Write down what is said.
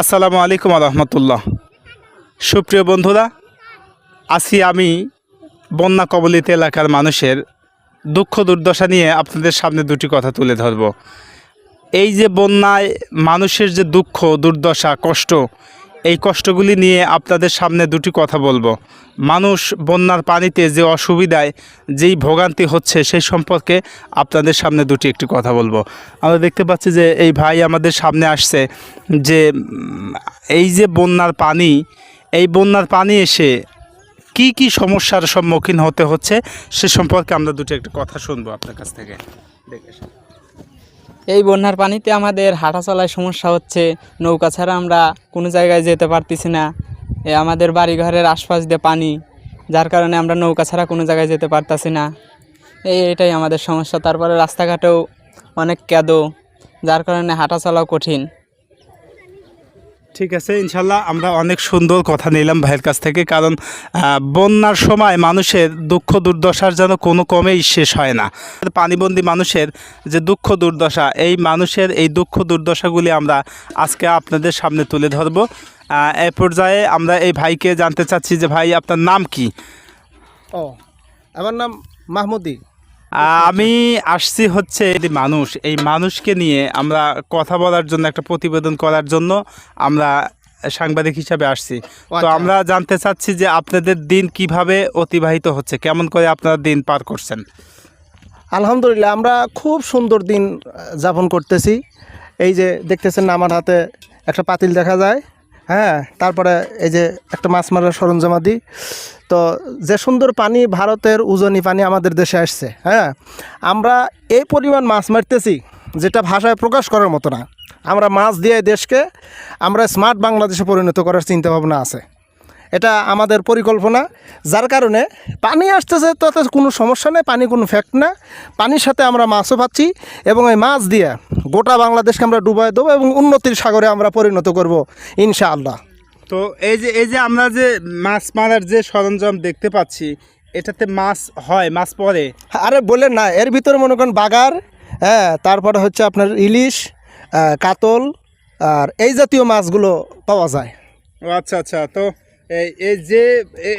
আসসালামু আলাইকুম আলহামতুল্লাহ সুপ্রিয় বন্ধুরা, আছি আমি বন্যা কবলিত এলাকার মানুষের দুঃখ দুর্দশা নিয়ে আপনাদের সামনে দুটি কথা তুলে ধরব। এই যে বন্যায় মানুষের যে দুঃখ, দুর্দশা, কষ্ট এই কষ্টগুলি নিয়ে আপনাদের সামনে দুটি কথা বলব। মানুষ বন্যার পানিতে যে অসুবিধায় যেই ভোগান্তি হচ্ছে সেই সম্পর্কে আপনাদের সামনে দুটি একটি কথা বলব। আমরা দেখতে পাচ্ছি যে এই ভাই আমাদের সামনে আসছে যে এই যে বন্যার পানি, এই বন্যার পানি এসে কি কি সমস্যার সম্মুখীন হতে হচ্ছে সে সম্পর্কে আমরা দুটো একটু কথা শুনব আপনার কাছ থেকে। দেখে। এই বন্যার পানিতে আমাদের হাঁটা চলায় সমস্যা হচ্ছে। নৌকা ছাড়া আমরা কোনো জায়গায় যেতে পারতেছি না। আমাদের বাড়িঘরের আশপাশ দিয়ে পানি, যার কারণে আমরা নৌকা ছাড়া কোনো জায়গায় যেতে পারতাছি না। এই এটাই আমাদের সমস্যা। তারপরে রাস্তাঘাটেও অনেক ক্যাদো, যার কারণে হাঁটা চলাও কঠিন। ঠিক আছে, ইনশাল্লাহ আমরা অনেক সুন্দর কথা নিলাম ভাইয়ের কাছ থেকে, কারণ বন্যার সময় মানুষের দুঃখ দুর্দশার যেন কোনো কমেই শেষ হয় না। পানিবন্দী মানুষের যে দুঃখ দুর্দশা, এই মানুষের এই দুঃখ দুর্দশাগুলি আমরা আজকে আপনাদের সামনে তুলে ধরব। এই পর্যায়ে আমরা এই ভাইকে জানতে চাচ্ছি যে ভাই, আপনার নাম কি? ও, আমার নাম মাহমুদি। আমি আসছি হচ্ছে এই মানুষ এই মানুষকে নিয়ে আমরা কথা বলার জন্য একটা প্রতিবেদন করার জন্য আমরা সাংবাদিক হিসাবে আসছি। তো আচ্ছা। আমরা জানতে চাচ্ছি যে আপনাদের দিন কীভাবে অতিবাহিত হচ্ছে কেমন করে আপনারা দিন পার করছেন? আলহামদুলিল্লাহ আমরা খুব সুন্দর দিন যাপন করতেছি। এই যে দেখতেছেন আমার হাতে একটা পাতিল দেখা যায়। হ্যাঁ তারপরে এই যে একটা মাছ মারার সরঞ্জামাদি তো যে সুন্দর পানি ভারতের উজনি পানি আমাদের দেশে আসছে হ্যাঁ আমরা এই পরিমাণ মাছ মারতেছি যেটা ভাষায় প্রকাশ করার মতো না। আমরা মাছ দিয়ে দেশকে, আমরা স্মার্ট বাংলাদেশে পরিণত করার চিন্তাভাবনা আছে। এটা আমাদের পরিকল্পনা। যার কারণে পানি আসতেছে তাতে কোনো সমস্যা নেই পানি কোনো ফ্যাক্ট না। পানির সাথে আমরা মাছও পাচ্ছি এবং এই মাছ দিয়ে গোটা বাংলাদেশকে আমরা ডুবাই দেবো এবং উন্নতির সাগরে আমরা পরিণত করব ইনশাআল্লাহ। তো এই যে এই যে আমরা যে মাছ মারার যে সরঞ্জাম দেখতে পাচ্ছি এটাতে মাছ হয় মাছ পড়ে? আরে বললেন না এর ভিতরে মনে করেন বাগার হ্যাঁ তারপরে হচ্ছে আপনার ইলিশ কাতল আর এই জাতীয় মাছগুলো পাওয়া যায়। ও আচ্ছা আচ্ছা তো এই যে